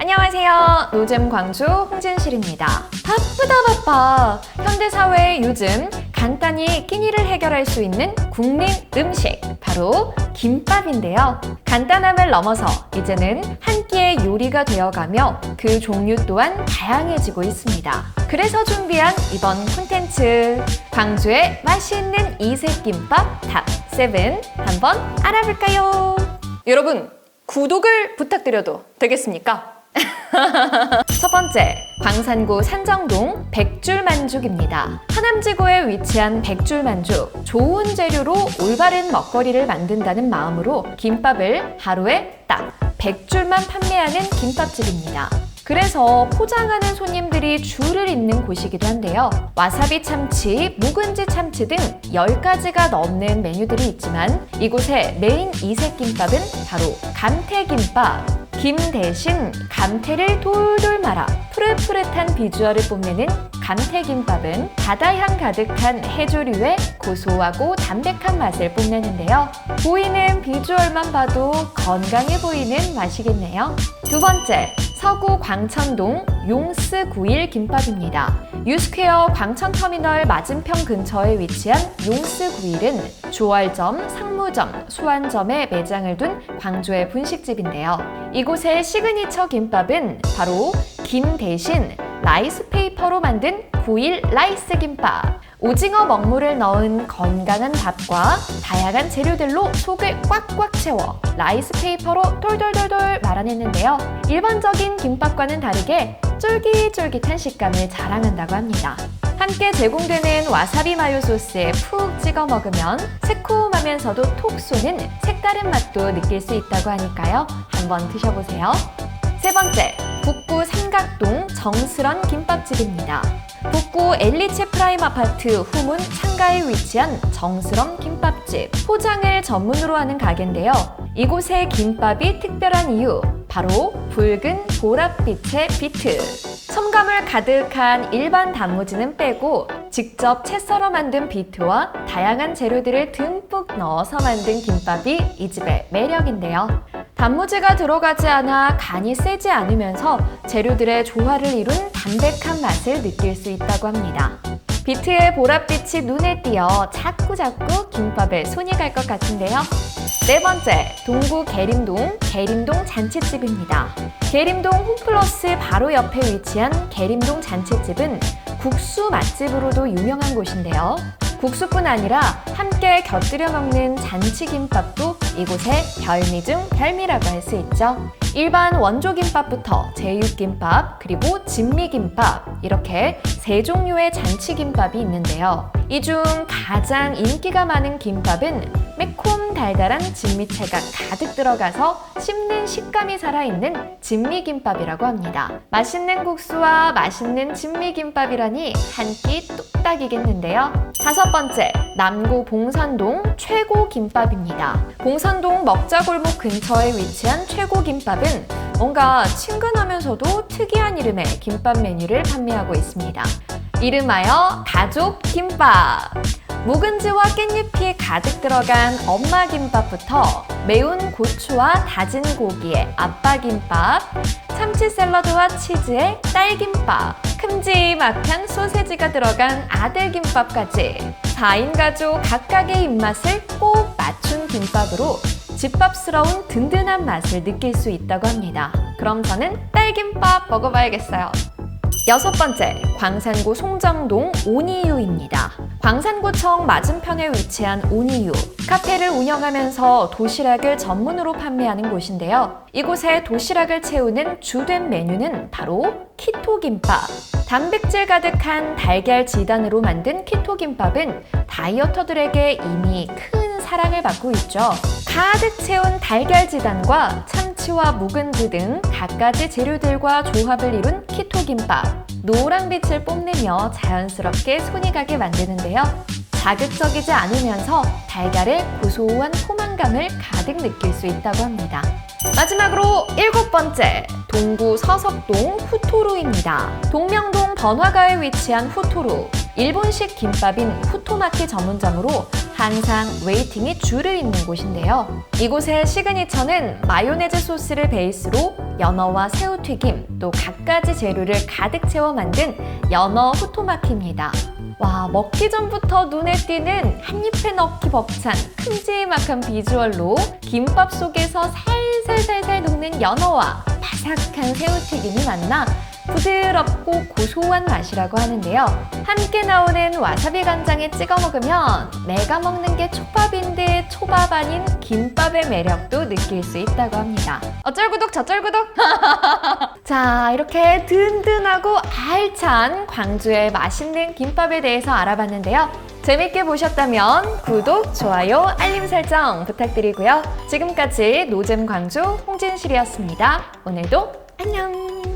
안녕하세요. 노잼 광주 홍진실입니다. 바쁘다 바빠. 현대사회의 요즘 간단히 끼니를 해결할 수 있는 국민 음식 바로 김밥인데요. 간단함을 넘어서 이제는 한 끼의 요리가 되어가며 그 종류 또한 다양해지고 있습니다. 그래서 준비한 이번 콘텐츠 광주의 맛있는 이색 김밥 탑7 한번 알아볼까요? 여러분 구독을 부탁드려도 되겠습니까? 첫 번째, 광산구 산정동 백줄만죽입니다. 하남지구에 위치한 백줄만죽. 좋은 재료로 올바른 먹거리를 만든다는 마음으로 김밥을 하루에 딱 100줄만 판매하는 김밥집입니다. 그래서 포장하는 손님들이 줄을 잇는 곳이기도 한데요. 와사비 참치, 묵은지 참치 등 10가지가 넘는 메뉴들이 있지만 이곳의 메인 이색 김밥은 바로 감태김밥. 김 대신 감태를 돌돌 말아 푸릇푸릇한 비주얼을 뽐내는 감태김밥은 바다향 가득한 해조류의 고소하고 담백한 맛을 뽐내는데요. 보이는 비주얼만 봐도 건강해 보이는 맛이겠네요. 두 번째, 서구 광천동 용스 구일 김밥입니다. 유스퀘어 광천터미널 맞은편 근처에 위치한 용스 구일은 조월점, 상무점, 수완점에 매장을 둔 광주의 분식집인데요. 이곳의 시그니처 김밥은 바로 김 대신 라이스 페이퍼로 만든 구일 라이스 김밥. 오징어 먹물을 넣은 건강한 밥과 다양한 재료들로 속을 꽉꽉 채워 라이스 페이퍼로 돌돌돌돌 말아냈는데요. 일반적인 김밥과는 다르게 쫄깃쫄깃한 식감을 자랑한다고 합니다. 함께 제공되는 와사비 마요 소스에 푹 찍어 먹으면 새콤하면서도 톡 쏘는 색다른 맛도 느낄 수 있다고 하니까요. 한번 드셔보세요. 세 번째, 북구 삼각동 정스런 김밥집입니다. 북구 엘리체 프라임 아파트 후문 창가에 위치한 정스런 김밥집. 포장을 전문으로 하는 가게인데요. 이곳의 김밥이 특별한 이유, 바로 붉은 보랏빛의 비트. 첨가물 가득한 일반 단무지는 빼고 직접 채 썰어 만든 비트와 다양한 재료들을 듬뿍 넣어서 만든 김밥이 이 집의 매력인데요. 단무지가 들어가지 않아 간이 세지 않으면서 재료들의 조화를 이룬 담백한 맛을 느낄 수 있다고 합니다. 비트의 보랏빛이 눈에 띄어 자꾸자꾸 김밥에 손이 갈 것 같은데요. 네 번째, 동구 계림동 계림동 잔치집입니다. 계림동 홈플러스 바로 옆에 위치한 계림동 잔치집은 국수 맛집으로도 유명한 곳인데요. 국수뿐 아니라 함께 곁들여 먹는 잔치김밥도 이곳의 별미 중 별미라고 할 수 있죠. 일반 원조김밥부터 제육김밥, 그리고 진미김밥 이렇게 세 종류의 잔치김밥이 있는데요. 이 중 가장 인기가 많은 김밥은 매콤 달달한 진미채가 가득 들어가서 씹는 식감이 살아있는 진미김밥이라고 합니다. 맛있는 국수와 맛있는 진미김밥이라니 한 끼 뚝딱이겠는데요. 다섯 번째, 남구 봉산동 최고 김밥입니다. 봉산동 먹자골목 근처에 위치한 최고 김밥은 뭔가 친근하면서도 특이한 이름의 김밥 메뉴를 판매하고 있습니다. 이름하여 가족 김밥. 묵은지와 깻잎이 가득 들어간 엄마 김밥부터 매운 고추와 다진 고기의 아빠 김밥, 참치 샐러드와 치즈의 딸김밥, 큼지막한 소세지가 들어간 아들 김밥까지 4인 가족 각각의 입맛을 꼭 맞춘 김밥으로 집밥스러운 든든한 맛을 느낄 수 있다고 합니다. 그럼 저는 딸김밥 먹어봐야겠어요. 여섯 번째, 광산구 송정동 오니유입니다. 광산구청 맞은편에 위치한 오니유. 카페를 운영하면서 도시락을 전문으로 판매하는 곳인데요. 이곳에 도시락을 채우는 주된 메뉴는 바로 키토김밥. 단백질 가득한 달걀 지단으로 만든 키토김밥은 다이어터들에게 이미 큰 사랑을 받고 있죠. 가득 채운 달걀 지단과 참치와 묵은지 등 갖가지 재료들과 조합을 이룬 키토김밥. 노란빛을 뽐내며 자연스럽게 손이 가게 만드는데요. 자극적이지 않으면서 달걀의 고소한 포만감을 가득 느낄 수 있다고 합니다. 마지막으로 일곱 번째, 동구 서석동 후토루입니다. 동명동 번화가에 위치한 후토루. 일본식 김밥인 후토마키 전문점으로 항상 웨이팅이 줄을 잇는 곳인데요. 이곳의 시그니처는 마요네즈 소스를 베이스로 연어와 새우 튀김, 또 갖가지 재료를 가득 채워 만든 연어 후토마키입니다. 와, 먹기 전부터 눈에 띄는 한 입에 넣기 벅찬 큼지막한 비주얼로 김밥 속에서 살살살살 녹는 연어와 바삭한 새우튀김이 만나 부드럽고 고소한 맛이라고 하는데요. 함께 나오는 와사비 간장에 찍어 먹으면 내가 먹는 게 초밥인데 초밥 아닌 김밥의 매력도 느낄 수 있다고 합니다. 어쩔 구독 저쩔 구독! 자, 이렇게 든든하고 알찬 광주의 맛있는 김밥에 대해서 알아봤는데요. 재밌게 보셨다면 구독, 좋아요, 알림 설정 부탁드리고요. 지금까지 노잼 광주 홍진실이었습니다. 오늘도 안녕!